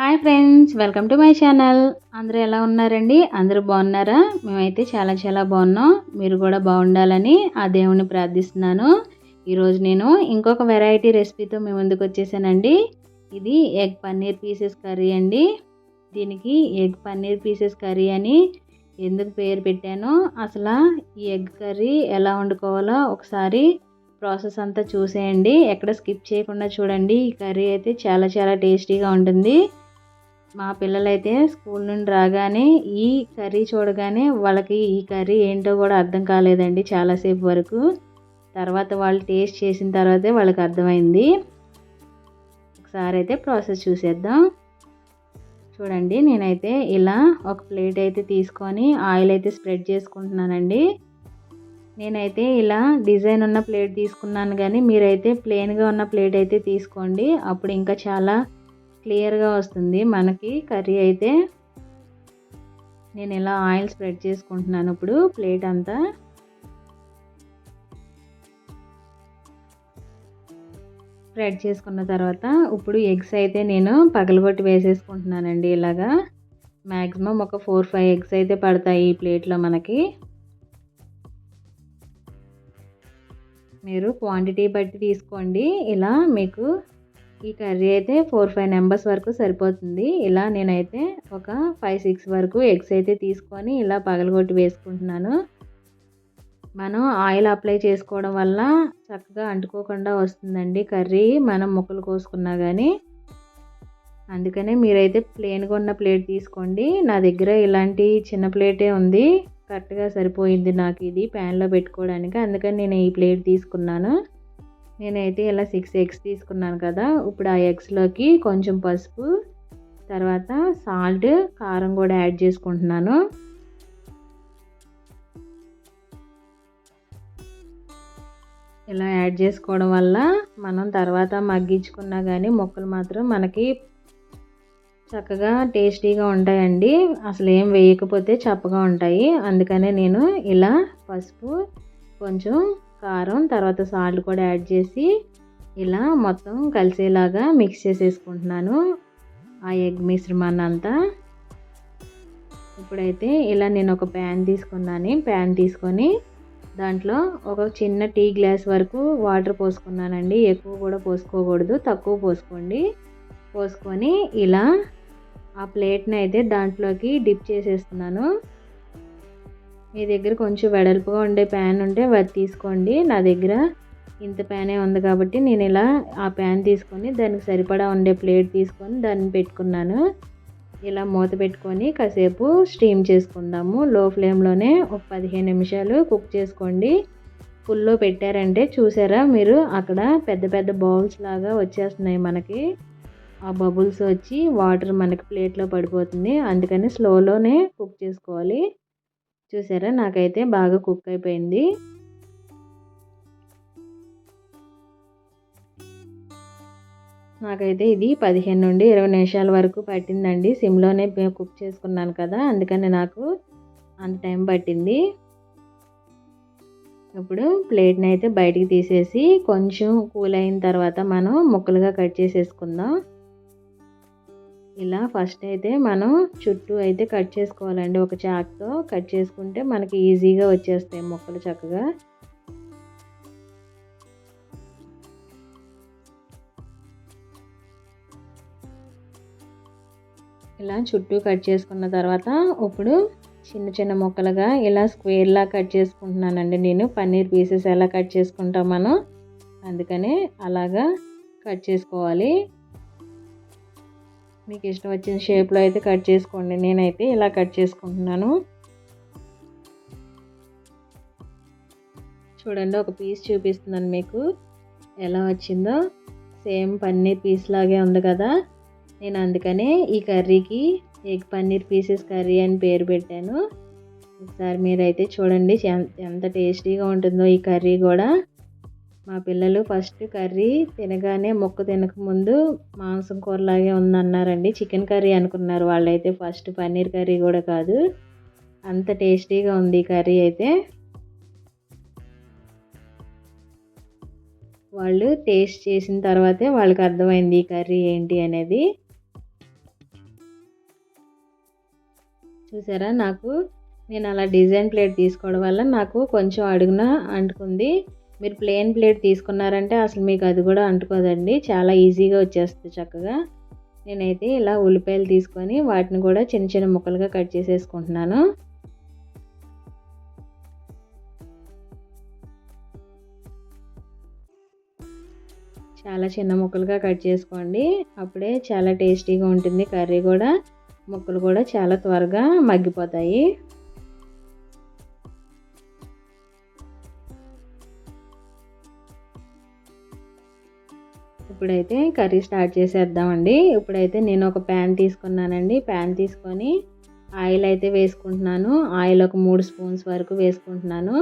Hi friends welcome to my channel. అందరూ ఎలా ఉన్నారండి? అందరూ బాగున్నారా? మేమైతే చాలా చాలా బాగున్నాం. మీరు కూడా బాగుండాలని ఆ దేవుణ్ణి ప్రార్థిస్తున్నాను. ఈరోజు నేను ఇంకొక వెరైటీ రెసిపీతో మీ ముందుకు వచ్చేసానండి. ఇది ఎగ్ పన్నీర్ పీసెస్ కర్రీ అండి. దీనికి ఎగ్ పన్నీర్ పీసెస్ కర్రీ అని ఎందుకు పేరు పెట్టానో అసలు ఈ ఎగ్ కర్రీ ఎలా వండుకోవాలో ఒకసారి ప్రాసెస్ అంతా చూసేయండి. ఎక్కడ స్కిప్ చేయకుండా చూడండి. ఈ కర్రీ అయితే చాలా చాలా టేస్టీగా ఉంటుంది. మా పిల్లలైతే స్కూల్ నుండి రాగానే ఈ కర్రీ చూడగానే వాళ్ళకి ఈ కర్రీ ఏంటో కూడా అర్థం కాలేదండి చాలాసేపు వరకు. తర్వాత వాళ్ళు టేస్ట్ చేసిన తర్వాతే వాళ్ళకి అర్థమైంది. ఒకసారి అయితే ప్రాసెస్ చూసేద్దాం. చూడండి నేనైతే ఇలా ఒక ప్లేట్ అయితే తీసుకొని ఆయిల్ అయితే స్ప్రెడ్ చేసుకుంటున్నానండి. నేనైతే ఇలా డిజైన్ ఉన్న ప్లేట్ తీసుకున్నాను కానీ మీరైతే ప్లెయిన్గా ఉన్న ప్లేట్ అయితే తీసుకోండి. అప్పుడు ఇంకా చాలా క్లియర్గా వస్తుంది. మనకి కర్రీ అయితే నేను ఇలా ఆయిల్ స్ప్రెడ్ చేసుకుంటున్నాను ఇప్పుడు ప్లేట్ అంతా. స్ప్రెడ్ చేసుకున్న తర్వాత ఇప్పుడు ఎగ్స్ అయితే నేను పగలగొట్టి వేసేసుకుంటున్నానండి ఇలాగా. మ్యాక్సిమం ఒక ఫోర్ ఫైవ్ ఎగ్స్ అయితే పడతాయి ఈ ప్లేట్లో మనకి. మీరు క్వాంటిటీ బట్టి తీసుకోండి. ఇలా మీకు ఈ కర్రీ అయితే ఫోర్ ఫైవ్ నెంబర్స్ వరకు సరిపోతుంది. ఇలా నేనైతే ఒక ఫైవ్ సిక్స్ వరకు ఎగ్స్ అయితే తీసుకొని ఇలా పగలగొట్టి వేసుకుంటున్నాను. మనం ఆయిల్ అప్లై చేసుకోవడం వల్ల చక్కగా అంటుకోకుండా వస్తుందండి కర్రీ. మనం ముక్కలు కోసుకున్నా కానీ అందుకనే మీరైతే ప్లెయిన్గా ఉన్న ప్లేట్ తీసుకోండి. నా దగ్గర ఇలాంటి చిన్న ప్లేటే ఉంది. కరెక్ట్గా సరిపోయింది నాకు ఇది ప్యాన్లో పెట్టుకోవడానికి. అందుకని నేను ఈ ప్లేట్ తీసుకున్నాను. నేనైతే ఇలా సిక్స్ ఎగ్స్ తీసుకున్నాను కదా. ఇప్పుడు ఆ ఎగ్స్లోకి కొంచెం పసుపు తర్వాత సాల్ట్ కారం కూడా యాడ్ చేసుకుంటున్నాను. ఇలా యాడ్ చేసుకోవడం వల్ల మనం తర్వాత మగ్గించుకున్నా కానీ ముక్కలు మాత్రం మనకి చక్కగా టేస్టీగా ఉంటాయండి. అసలు ఏం వేయకపోతే చప్పగా ఉంటాయి. అందుకనే నేను ఇలా పసుపు కొంచెం కారం తర్వాత సాల్ట్ కూడా యాడ్ చేసి ఇలా మొత్తం కలిసేలాగా మిక్స్ చేసేసుకుంటున్నాను. ఆ ఎగ్ మిశ్రమాన్ని అంతా ఇప్పుడైతే ఇలా నేను ఒక ప్యాన్ తీసుకున్నాను. ప్యాన్ తీసుకొని దాంట్లో ఒక చిన్న టీ గ్లాస్ వరకు వాటర్ పోసుకున్నానండి. ఎక్కువ కూడా పోసుకోకూడదు తక్కువ పోసుకోండి. పోసుకొని ఇలా ఆ ప్లేట్ని అయితే దాంట్లోకి డిప్ చేసేస్తున్నాను. మీ దగ్గర కొంచెం వెడల్పుగా ఉండే ప్యాన్ ఉంటే అది తీసుకోండి. నా దగ్గర ఇంత ప్యానే ఉంది కాబట్టి నేను ఇలా ఆ ప్యాన్ తీసుకొని దానికి సరిపడా ఉండే ప్లేట్ తీసుకొని దాన్ని పెట్టుకున్నాను. ఇలా మూత పెట్టుకొని కాసేపు స్టీమ్ చేసుకుందాము. లో ఫ్లేమ్లోనే ఒక పదిహేను నిమిషాలు కుక్ చేసుకోండి. ఫుల్లో పెట్టారంటే చూసారా మీరు? అక్కడ పెద్ద పెద్ద బౌల్స్ లాగా వచ్చేస్తున్నాయి మనకి. ఆ బబుల్స్ వచ్చి వాటర్ మనకి ప్లేట్లో పడిపోతుంది. అందుకని స్లోలోనే కుక్ చేసుకోవాలి. చూసారా? నాకైతే బాగా కుక్ అయిపోయింది. నాకైతే ఇది పదిహేను నుండి ఇరవై నిమిషాల వరకు పట్టిందండి. సిమ్లోనే కుక్ చేసుకున్నాను కదా అందుకని నాకు అంత టైం పట్టింది. ఇప్పుడు ప్లేట్ని అయితే బయటికి తీసేసి కొంచెం కూల్ అయిన తర్వాత మనం ముక్కలుగా కట్ చేసేసుకుందాం. ఇలా ఫస్ట్ అయితే మనం చుట్టూ అయితే కట్ చేసుకోవాలండి. ఒక చాక్తో కట్ చేసుకుంటే మనకి ఈజీగా వచ్చేస్తాయి ముక్కలు చక్కగా. ఇలా చుట్టూ కట్ చేసుకున్న తర్వాత ఇప్పుడు చిన్న చిన్న ముక్కలుగా ఇలా స్క్వేర్లా కట్ చేసుకుంటున్నానండి నేను. పన్నీర్ పీసెస్ ఎలా కట్ చేసుకుంటాం మనం అందుకనే అలాగా కట్ చేసుకోవాలి. మీకు ఇష్టం వచ్చిన షేప్లో అయితే కట్ చేసుకోండి. నేనైతే ఇలా కట్ చేసుకుంటున్నాను. చూడండి ఒక పీస్ చూపిస్తున్నాను మీకు. ఎలా వచ్చిందో? సేమ్ పన్నీర్ పీస్ లాగే ఉంది కదా. నేను అందుకనే ఈ కర్రీకి ఎగ్ పన్నీర్ పీసెస్ కర్రీ అని పేరు పెట్టాను. ఒకసారి మీరైతే చూడండి ఎంత టేస్టీగా ఉంటుందో ఈ కర్రీ కూడా. మా పిల్లలు ఫస్ట్ కర్రీ తినగానే మొక్క తినక ముందు మాంసం కూరలాగే ఉందన్నారండి. చికెన్ కర్రీ అనుకున్నారు వాళ్ళైతే. ఫస్ట్ పన్నీర్ కర్రీ కూడా కాదు. అంత టేస్టీగా ఉంది కర్రీ అయితే. వాళ్ళు టేస్ట్ చేసిన తర్వాతే వాళ్ళకి అర్థమైంది ఈ కర్రీ ఏంటి అనేది. చూసారా? నాకు నేను అలా డిజైన్ ప్లేట్ తీసుకోవడం వల్ల నాకు కొంచెం అడుగున అంటుకుంది. మీరు ప్లెయిన్ ప్లేట్ తీసుకున్నారంటే అసలు మీకు అది కూడా అంటుకోదండి. చాలా ఈజీగా వచ్చేస్తుంది చక్కగా. నేనైతే ఇలా ఉల్లిపాయలు తీసుకొని వాటిని కూడా చిన్న చిన్న ముక్కలుగా కట్ చేసేసుకుంటున్నాను. చాలా చిన్న ముక్కలుగా కట్ చేసుకోండి. అప్పుడే చాలా టేస్టీగా ఉంటుంది కర్రీ కూడా. ముక్కలు కూడా చాలా త్వరగా మగ్గిపోతాయి. ఇప్పుడైతే కర్రీ స్టార్ట్ చేసేద్దామండి. ఇప్పుడైతే నేను ఒక ప్యాన్ తీసుకున్నానండి. ప్యాన్ తీసుకొని ఆయిల్ అయితే వేసుకుంటున్నాను. ఆయిల్ ఒక మూడు స్పూన్స్ వరకు వేసుకుంటున్నాను.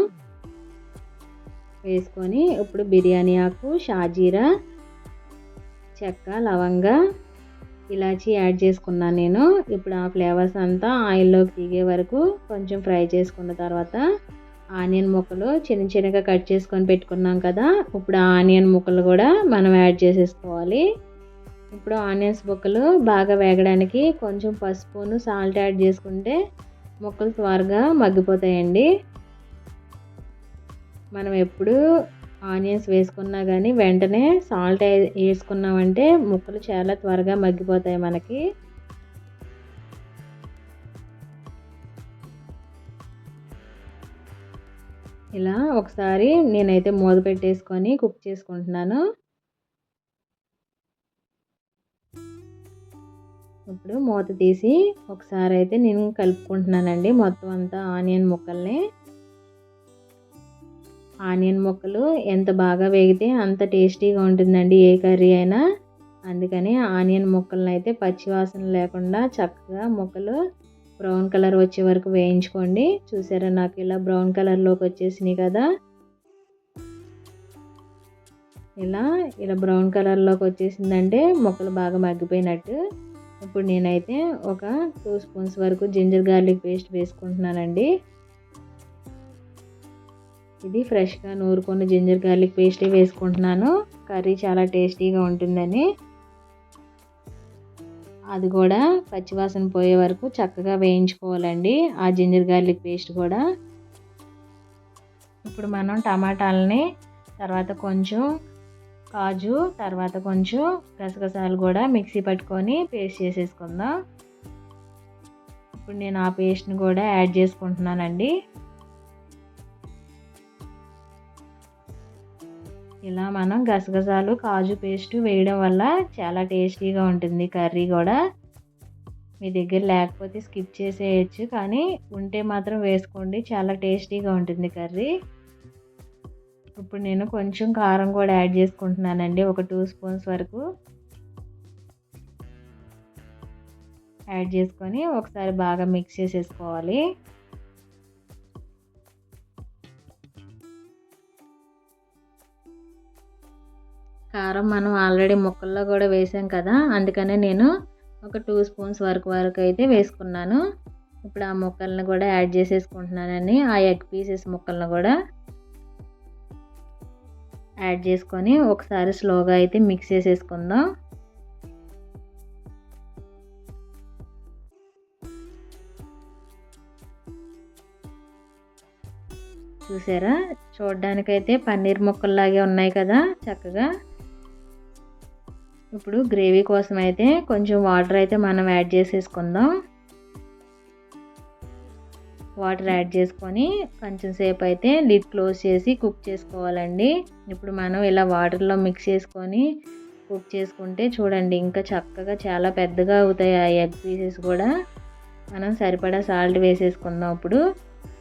వేసుకొని ఇప్పుడు బిర్యానీ ఆకు షాజీరా చెక్క లవంగ ఇలాచీ యాడ్ చేసుకున్నాను నేను. ఇప్పుడు ఆ ఫ్లేవర్స్ అంతా ఆయిల్లోకి దిగే వరకు కొంచెం ఫ్రై చేసుకున్న తర్వాత ఆనియన్ ముక్కలు చిన్న చిన్నగా కట్ చేసుకొని పెట్టుకున్నాం కదా ఇప్పుడు ఆనియన్ ముక్కలు కూడా మనం యాడ్ చేసేసుకోవాలి. ఇప్పుడు ఆనియన్స్ ముక్కలు బాగా వేగడానికి కొంచెం పసుపును సాల్ట్ యాడ్ చేసుకుంటే ముక్కలు త్వరగా మగ్గిపోతాయండి. మనం ఎప్పుడు ఆనియన్స్ వేసుకున్నా కానీ వెంటనే సాల్ట్ వేసుకున్నామంటే ముక్కలు చాలా త్వరగా మగ్గిపోతాయి మనకి. ఇలా ఒకసారి నేనైతే మూత పెట్టేసుకొని కుక్ చేసుకుంటున్నాను. ఇప్పుడు మూత తీసి ఒకసారి అయితే నేను కలుపుకుంటున్నానండి మొత్తం అంతా ఆనియన్ ముక్కల్ని. ఆనియన్ ముక్కలు ఎంత బాగా వేగితే అంత టేస్టీగా ఉంటుందండి ఏ కర్రీ అయినా. అందుకని ఆనియన్ ముక్కలను అయితే పచ్చివాసన లేకుండా చక్కగా ముక్కలు బ్రౌన్ కలర్ వచ్చే వరకు వేయించుకోండి. చూసారా నాకు ఇలా బ్రౌన్ కలర్లోకి వచ్చేసినాయి కదా. ఇలా ఇలా బ్రౌన్ కలర్లోకి వచ్చేసిందంటే మొక్కలు బాగా మగ్గిపోయినట్టు. ఇప్పుడు నేనైతే ఒక టూ స్పూన్స్ వరకు జింజర్ గార్లిక్ పేస్ట్ వేసుకుంటున్నానండి. ఇది ఫ్రెష్గా నూరుకొని జింజర్ గార్లిక్ పేస్ట్ వేసుకుంటున్నాను. కర్రీ చాలా టేస్టీగా ఉంటుందని. అది కూడా పచ్చివాసన పోయే వరకు చక్కగా వేయించుకోవాలండి. ఆ జింజర్ గార్లిక్ పేస్ట్ కూడా. ఇప్పుడు మనం టమాటాలని తర్వాత కొంచెం కాజు తర్వాత కొంచెం గసగసాలు కూడా మిక్సీ పట్టుకొని పేస్ట్ చేసేసుకుందాం. ఇప్పుడు నేను ఆ పేస్ట్ని కూడా యాడ్ చేసుకుంటున్నానండి. ఇలా మనం గసగసాలు కాజు పేస్ట్ వేయడం వల్ల చాలా టేస్టీగా ఉంటుంది కర్రీ కూడా. మీ దగ్గర లేకపోతే స్కిప్ చేసేయచ్చు కానీ ఉంటే మాత్రం వేసుకోండి. చాలా టేస్టీగా ఉంటుంది కర్రీ. ఇప్పుడు నేను కొంచెం కారం కూడా యాడ్ చేసుకుంటున్నానండి ఒక టూ స్పూన్స్ వరకు. యాడ్ చేసుకొని ఒకసారి బాగా మిక్స్ చేసేసుకోవాలి. కారం మనం ఆల్రెడీ ముక్కల్లో కూడా వేసాం కదా అందుకనే నేను ఒక టూ స్పూన్స్ వరకు వరకు అయితే వేసుకున్నాను. ఇప్పుడు ఆ ముక్కలను కూడా యాడ్ చేసేసుకుంటున్నానని ఆ ఎగ్ పీసెస్ ముక్కలను కూడా యాడ్ చేసుకొని ఒకసారి స్లోగా అయితే మిక్స్ చేసేసుకుందాం. చూసారా? చూడడానికైతే పన్నీర్ ముక్కల్లాగే ఉన్నాయి కదా చక్కగా. ఇప్పుడు గ్రేవీ కోసం అయితే కొంచెం వాటర్ అయితే మనం యాడ్ చేసేసుకుందాం. వాటర్ యాడ్ చేసుకొని కొంచెం సేపు అయితే లిడ్ క్లోజ్ చేసి కుక్ చేసుకోవాలండి. ఇప్పుడు మనం ఇలా వాటర్లో మిక్స్ చేసుకొని కుక్ చేసుకుంటే చూడండి ఇంకా చక్కగా చాలా పెద్దగా అవుతాయి ఆ ఎగ్ పీసెస్ కూడా. మనం సరిపడా సాల్ట్ వేసేసుకుందాం ఇప్పుడు.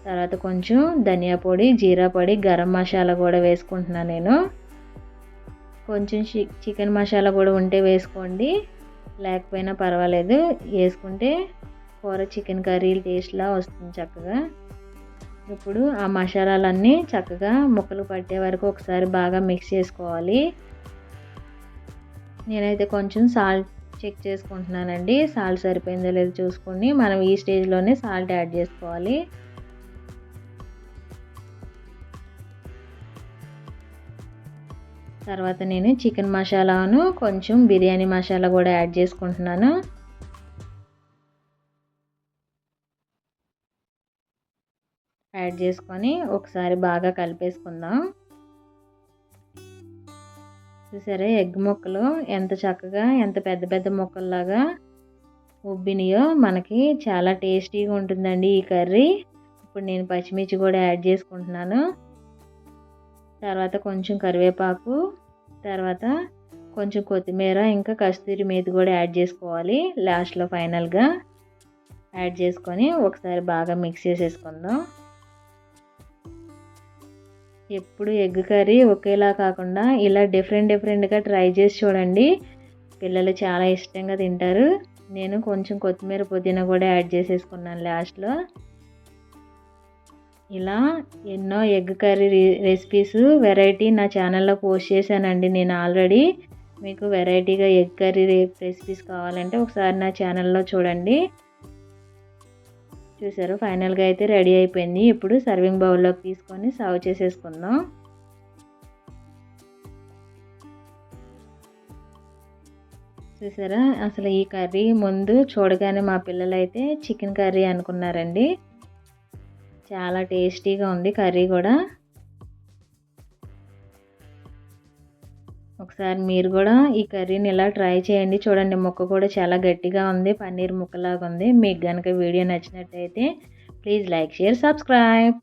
తర్వాత కొంచెం ధనియా పొడి జీరా పొడి గరం మసాలా కూడా వేసుకుంటున్నాను నేను. కొంచెం చికెన్ మసాలా కూడా ఉంటే వేసుకోండి. లేకపోయినా పర్వాలేదు. వేసుకుంటే కూర చికెన్ కర్రీ టేస్ట్లా వస్తుంది చక్కగా. ఇప్పుడు ఆ మసాలాలన్నీ చక్కగా ముక్కలు పట్టే వరకు ఒకసారి బాగా మిక్స్ చేసుకోవాలి. నేనైతే కొంచెం సాల్ట్ చెక్ చేసుకుంటున్నానండి. సాల్ట్ సరిపోయిందో లేదో చూసుకొని మనం ఈ స్టేజ్లోనే సాల్ట్ యాడ్ చేసుకోవాలి. తర్వాత నేను చికెన్ మసాలాను కొంచెం బిర్యానీ మసాలా కూడా యాడ్ చేసుకుంటున్నాను. యాడ్ చేసుకొని ఒకసారి బాగా కలిపేసుకుందాం. చూసారా ఎగ్ ముక్కలు ఎంత చక్కగా ఎంత పెద్ద పెద్ద ముక్కల్లాగా ఉబ్బినాయో మనకి చాలా టేస్టీగా ఉంటుందండి ఈ కర్రీ. ఇప్పుడు నేను పచ్చిమిర్చి కూడా యాడ్ చేసుకుంటున్నాను. తర్వాత కొంచెం కరివేపాకు తర్వాత కొంచెం కొత్తిమీర ఇంకా కస్తూరి మేతి కూడా యాడ్ చేసుకోవాలి లాస్ట్లో ఫైనల్గా. యాడ్ చేసుకొని ఒకసారి బాగా మిక్స్ చేసేసుకుందాం. ఎప్పుడు ఎగ్ కర్రీ ఒకేలా కాకుండా ఇలా డిఫరెంట్ డిఫరెంట్గా ట్రై చేసి చూడండి. పిల్లలు చాలా ఇష్టంగా తింటారు. నేను కొంచెం కొత్తిమీర పుదీనా కూడా యాడ్ చేసేసుకున్నాను లాస్ట్లో. ఇలా ఎన్నో ఎగ్ కర్రీ రెసిపీస్ వెరైటీ నా ఛానల్లో పోస్ట్ చేశానండి నేను ఆల్రెడీ మీకు వెరైటీగా ఎగ్ కర్రీ రెసిపీస్ కావాలంటే ఒకసారి నా ఛానల్లో చూడండి. చూసారు ఫైనల్గా అయితే రెడీ అయిపోయింది. ఇప్పుడు సర్వింగ్ బౌల్లోకి తీసుకొని సర్వ్ చేసేసుకుందాం. చూసారా అసలు ఈ కర్రీ ముందు చూడగానే మా పిల్లలైతే చికెన్ కర్రీ అనుకున్నారండి. చాలా టేస్టీగా ఉంది కర్రీ కూడా. ఒకసారి మీరు కూడా ఈ కర్రీని ఇలా ట్రై చేయండి. చూడండి ముక్క కూడా చాలా గట్టిగా ఉంది పన్నీర్ ముక్కలాగా ఉంది. మీకు కనుక వీడియో నచ్చినట్టయితే ప్లీజ్ లైక్ షేర్ సబ్స్క్రైబ్.